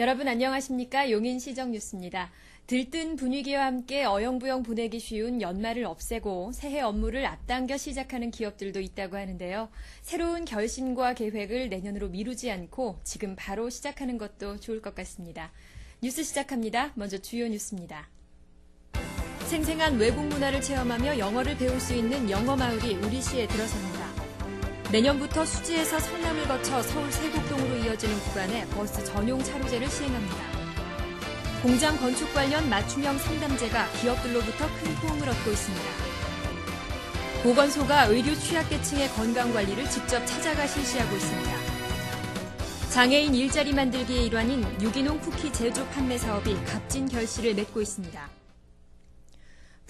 여러분 안녕하십니까? 용인 시정 뉴스입니다. 들뜬 분위기와 함께 어영부영 보내기 쉬운 연말을 없애고 새해 업무를 앞당겨 시작하는 기업들도 있다고 하는데요. 새로운 결심과 계획을 내년으로 미루지 않고 지금 바로 시작하는 것도 좋을 것 같습니다. 뉴스 시작합니다. 먼저 주요 뉴스입니다. 생생한 외국 문화를 체험하며 영어를 배울 수 있는 영어 마을이 우리 시에 들어섭니다. 내년부터 수지에서 성남을 거쳐 서울 세곡동으로 이어지는 구간에 버스 전용 차로제를 시행합니다. 공장 건축 관련 맞춤형 상담제가 기업들로부터 큰 호응을 얻고 있습니다. 보건소가 의료 취약계층의 건강관리를 직접 찾아가 실시하고 있습니다. 장애인 일자리 만들기의 일환인 유기농 쿠키 제조 판매 사업이 값진 결실을 맺고 있습니다.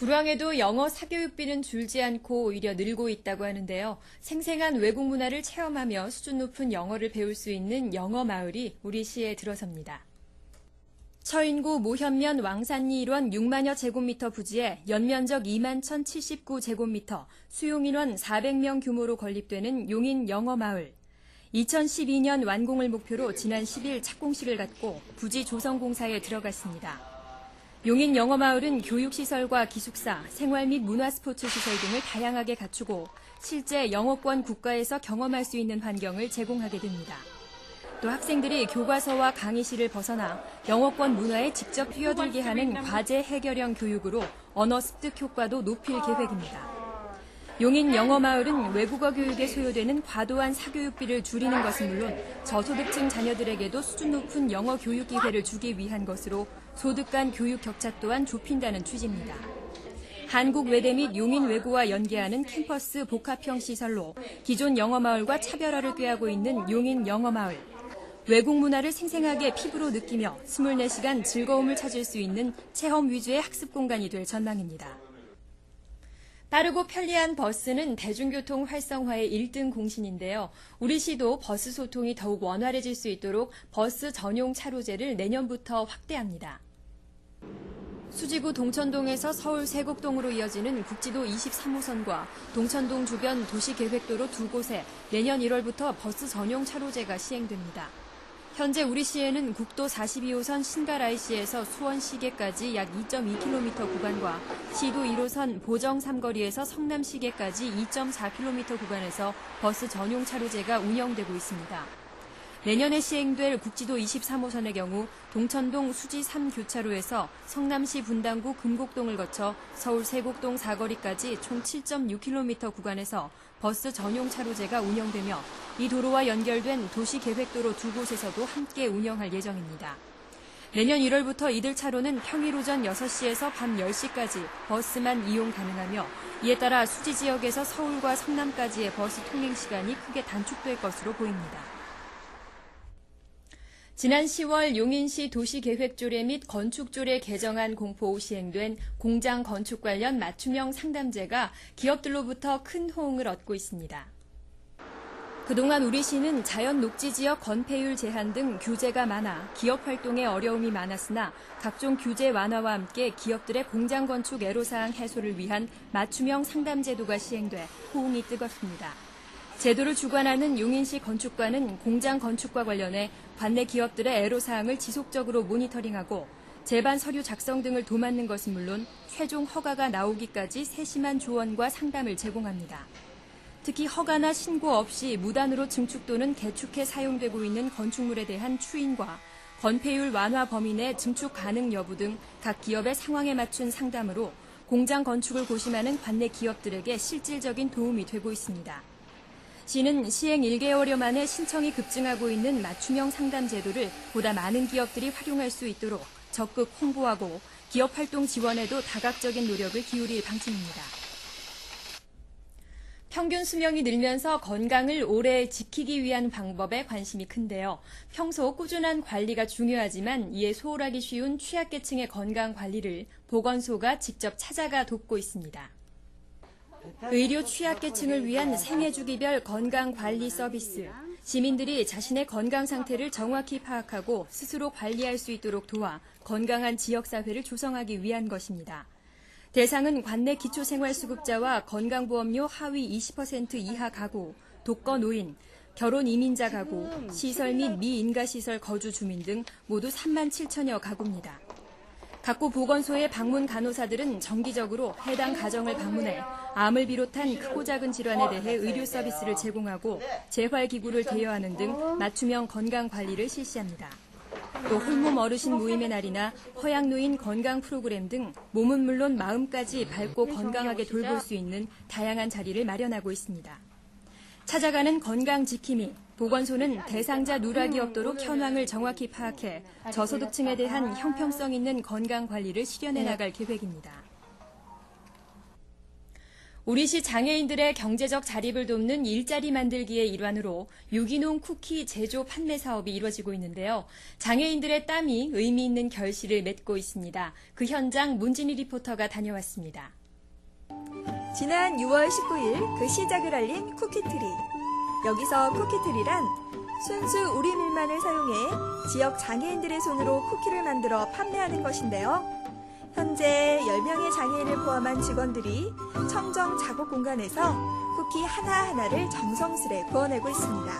불황에도 영어 사교육비는 줄지 않고 오히려 늘고 있다고 하는데요. 생생한 외국 문화를 체험하며 수준 높은 영어를 배울 수 있는 영어 마을이 우리 시에 들어섭니다. 처인구 모현면 왕산리 일원 6만여 제곱미터 부지에 연면적 2만 1,079 제곱미터, 수용인원 400명 규모로 건립되는 용인 영어마을. 2012년 완공을 목표로 지난 10일 착공식을 갖고 부지 조성공사에 들어갔습니다. 용인 영어마을은 교육시설과 기숙사, 생활 및 문화스포츠 시설 등을 다양하게 갖추고 실제 영어권 국가에서 경험할 수 있는 환경을 제공하게 됩니다. 또 학생들이 교과서와 강의실을 벗어나 영어권 문화에 직접 뛰어들게 하는 과제 해결형 교육으로 언어 습득 효과도 높일 계획입니다. 용인 영어마을은 외국어 교육에 소요되는 과도한 사교육비를 줄이는 것은 물론 저소득층 자녀들에게도 수준 높은 영어 교육 기회를 주기 위한 것으로 소득 간 교육 격차 또한 좁힌다는 취지입니다. 한국 외대 및 용인 외고와 연계하는 캠퍼스 복합형 시설로 기존 영어마을과 차별화를 꾀하고 있는 용인 영어마을. 외국 문화를 생생하게 피부로 느끼며 24시간 즐거움을 찾을 수 있는 체험 위주의 학습 공간이 될 전망입니다. 빠르고 편리한 버스는 대중교통 활성화의 1등 공신인데요. 우리 시도 버스 소통이 더욱 원활해질 수 있도록 버스 전용 차로제를 내년부터 확대합니다. 수지구 동천동에서 서울 세곡동으로 이어지는 국지도 23호선과 동천동 주변 도시계획도로 두 곳에 내년 1월부터 버스 전용 차로제가 시행됩니다. 현재 우리 시에는 국도 42호선 신갈IC에서 수원시계까지 약 2.2km 구간과 시도 1호선 보정 삼거리에서 성남시계까지 2.4km 구간에서 버스 전용 차로제가 운영되고 있습니다. 내년에 시행될 국지도 23호선의 경우 동천동 수지 3교차로에서 성남시 분당구 금곡동을 거쳐 서울 세곡동 사거리까지 총 7.6km 구간에서 버스 전용 차로제가 운영되며 이 도로와 연결된 도시계획도로 두 곳에서도 함께 운영할 예정입니다. 내년 1월부터 이들 차로는 평일 오전 6시에서 밤 10시까지 버스만 이용 가능하며 이에 따라 수지 지역에서 서울과 성남까지의 버스 통행 시간이 크게 단축될 것으로 보입니다. 지난 10월 용인시 도시계획조례 및 건축조례 개정안 공포 후 시행된 공장 건축 관련 맞춤형 상담제가 기업들로부터 큰 호응을 얻고 있습니다. 그동안 우리 시는 자연 녹지 지역 건폐율 제한 등 규제가 많아 기업 활동에 어려움이 많았으나 각종 규제 완화와 함께 기업들의 공장 건축 애로사항 해소를 위한 맞춤형 상담 제도가 시행돼 호응이 뜨겁습니다. 제도를 주관하는 용인시 건축관은 공장 건축과 관련해 관내 기업들의 애로사항을 지속적으로 모니터링하고 제반 서류 작성 등을 도맡는 것은 물론 최종 허가가 나오기까지 세심한 조언과 상담을 제공합니다. 특히 허가나 신고 없이 무단으로 증축 또는 개축해 사용되고 있는 건축물에 대한 추인과 건폐율 완화 범위 내 증축 가능 여부 등 각 기업의 상황에 맞춘 상담으로 공장 건축을 고심하는 관내 기업들에게 실질적인 도움이 되고 있습니다. 시는 시행 1개월여 만에 신청이 급증하고 있는 맞춤형 상담 제도를 보다 많은 기업들이 활용할 수 있도록 적극 홍보하고 기업 활동 지원에도 다각적인 노력을 기울일 방침입니다. 평균 수명이 늘면서 건강을 오래 지키기 위한 방법에 관심이 큰데요. 평소 꾸준한 관리가 중요하지만 이에 소홀하기 쉬운 취약계층의 건강 관리를 보건소가 직접 찾아가 돕고 있습니다. 의료 취약계층을 위한 생애주기별 건강관리 서비스. 시민들이 자신의 건강 상태를 정확히 파악하고 스스로 관리할 수 있도록 도와 건강한 지역사회를 조성하기 위한 것입니다. 대상은 관내 기초생활수급자와 건강보험료 하위 20% 이하 가구, 독거 노인, 결혼 이민자 가구, 시설 및 미인가 시설 거주 주민 등 모두 3만 7천여 가구입니다. 각구 보건소의 방문 간호사들은 정기적으로 해당 가정을 방문해 암을 비롯한 크고 작은 질환에 대해 의료 서비스를 제공하고 재활기구를 대여하는 등 맞춤형 건강 관리를 실시합니다. 또 홀몸 어르신 모임의 날이나 허약노인 건강 프로그램 등 몸은 물론 마음까지 밝고 건강하게 돌볼 수 있는 다양한 자리를 마련하고 있습니다. 찾아가는 건강 지킴이 보건소는 대상자 누락이 없도록 현황을 정확히 파악해 저소득층에 대한 형평성 있는 건강 관리를 실현해 나갈 계획입니다. 우리시 장애인들의 경제적 자립을 돕는 일자리 만들기의 일환으로 유기농 쿠키 제조 판매 사업이 이루어지고 있는데요. 장애인들의 땀이 의미 있는 결실을 맺고 있습니다. 그 현장 문진희 리포터가 다녀왔습니다. 지난 6월 19일 그 시작을 알린 쿠키트리. 여기서 쿠키트리란 순수 우리 밀만을 사용해 지역 장애인들의 손으로 쿠키를 만들어 판매하는 것인데요. 현재 10명의 장애인을 포함한 직원들이 청정 작업 공간에서 쿠키 하나하나를 정성스레 구워내고 있습니다.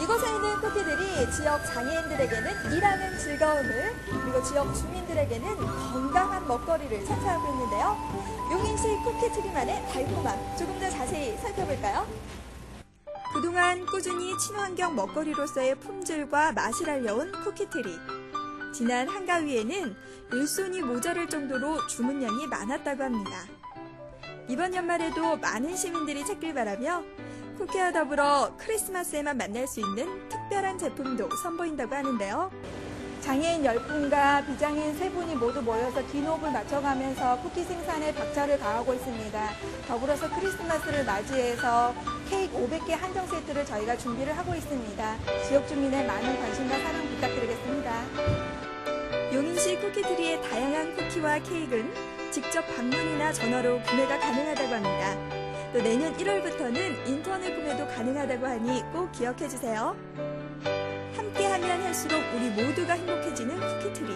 이곳에 있는 쿠키들이 지역 장애인들에게는 일하는 즐거움을 그리고 지역 주민들에게는 건강한 먹거리를 선사하고 있는데요. 용인시 쿠키트리만의 달콤함 조금 더 자세히 살펴볼까요? 그동안 꾸준히 친환경 먹거리로서의 품질과 맛을 알려온 쿠키트리. 지난 한가위에는 일손이 모자랄 정도로 주문량이 많았다고 합니다. 이번 연말에도 많은 시민들이 찾길 바라며 쿠키와 더불어 크리스마스에만 만날 수 있는 특별한 제품도 선보인다고 하는데요. 장애인 10분과 비장애인 3분이 모두 모여서 기호흡을 맞춰가면서 쿠키 생산에 박차를 가하고 있습니다. 더불어서 크리스마스를 맞이해서 케이크 500개 한정 세트를 저희가 준비를 하고 있습니다. 지역 주민의 많은 관심과 사랑 부탁드리겠습니다. 용인시 쿠키트리의 다양한 쿠키와 케이크는 직접 방문이나 전화로 구매가 가능하다고 합니다. 또 내년 1월부터는 인터넷 구매도 가능하다고 하니 꼭 기억해 주세요. 할수록 우리 모두가 행복해지는 쿠키트리.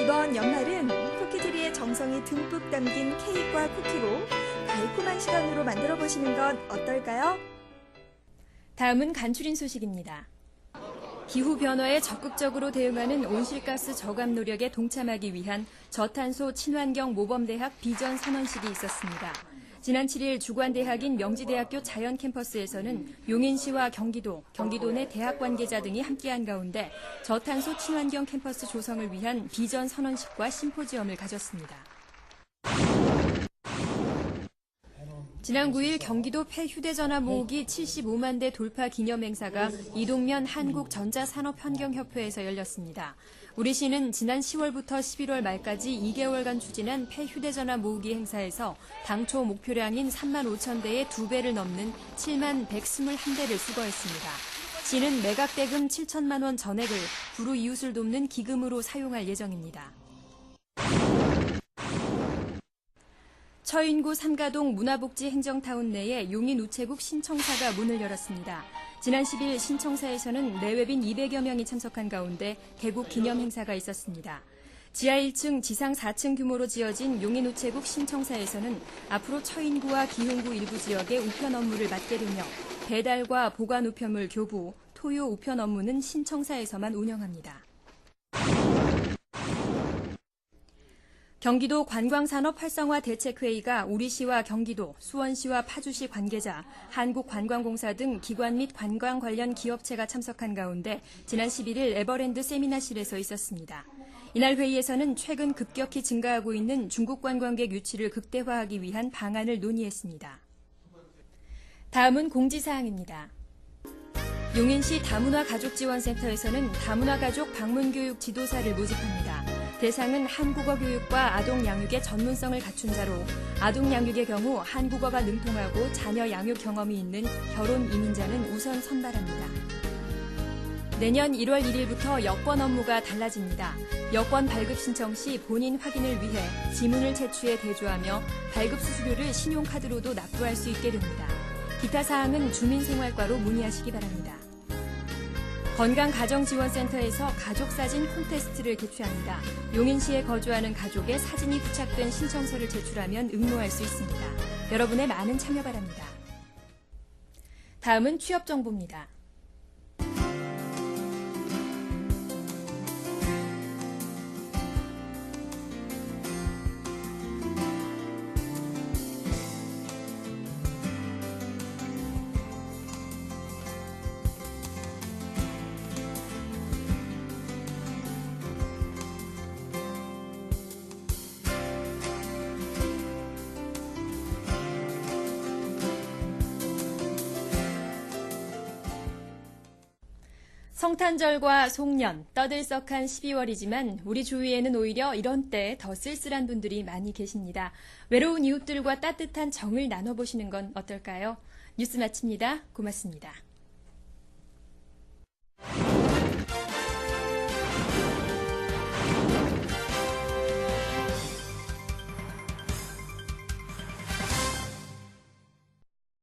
이번 연말은 쿠키트리의 정성이 듬뿍 담긴 케이크와 쿠키로 달콤한 시간으로 만들어 보시는 건 어떨까요? 다음은 간추린 소식입니다. 기후 변화에 적극적으로 대응하는 온실가스 저감 노력에 동참하기 위한 저탄소 친환경 모범대학 비전 선언식이 있었습니다. 지난 7일 주관대학인 명지대학교 자연 캠퍼스에서는 용인시와 경기도, 경기도 내 대학 관계자 등이 함께한 가운데 저탄소 친환경 캠퍼스 조성을 위한 비전 선언식과 심포지엄을 가졌습니다. 지난 9일 경기도 폐휴대전화 모으기 75만 대 돌파 기념 행사가 이동면 한국전자산업환경협회에서 열렸습니다. 우리 시는 지난 10월부터 11월 말까지 2개월간 추진한 폐휴대전화 모으기 행사에서 당초 목표량인 3만 5천 대의 2배를 넘는 7만 121대를 수거했습니다. 시는 매각대금 7천만 원 전액을 구루 이웃을 돕는 기금으로 사용할 예정입니다. 처인구 삼가동 문화복지 행정타운 내에 용인 우체국 신청사가 문을 열었습니다. 지난 10일 신청사에서는 내외빈 200여 명이 참석한 가운데 개국 기념 행사가 있었습니다. 지하 1층, 지상 4층 규모로 지어진 용인 우체국 신청사에서는 앞으로 처인구와 기흥구 일부 지역의 우편 업무를 맡게 되며 배달과 보관 우편물 교부, 토요 우편 업무는 신청사에서만 운영합니다. 경기도 관광산업 활성화 대책회의가 우리시와 경기도, 수원시와 파주시 관계자, 한국관광공사 등 기관 및 관광 관련 기업체가 참석한 가운데 지난 11일 에버랜드 세미나실에서 있었습니다. 이날 회의에서는 최근 급격히 증가하고 있는 중국 관광객 유치를 극대화하기 위한 방안을 논의했습니다. 다음은 공지사항입니다. 용인시 다문화 가족지원센터에서는 다문화 가족 방문교육 지도사를 모집합니다. 대상은 한국어 교육과 아동 양육의 전문성을 갖춘 자로 아동 양육의 경우 한국어가 능통하고 자녀 양육 경험이 있는 결혼 이민자는 우선 선발합니다. 내년 1월 1일부터 여권 업무가 달라집니다. 여권 발급 신청 시 본인 확인을 위해 지문을 제출해 대조하며 발급 수수료를 신용카드로도 납부할 수 있게 됩니다. 기타 사항은 주민생활과로 문의하시기 바랍니다. 건강가정지원센터에서 가족사진 콘테스트를 개최합니다. 용인시에 거주하는 가족의 사진이 부착된 신청서를 제출하면 응모할 수 있습니다. 여러분의 많은 참여 바랍니다. 다음은 취업 정보입니다. 성탄절과 송년, 떠들썩한 12월이지만 우리 주위에는 오히려 이런 때더 쓸쓸한 분들이 많이 계십니다. 외로운 이웃들과 따뜻한 정을 나눠보시는 건 어떨까요? 뉴스 마칩니다. 고맙습니다.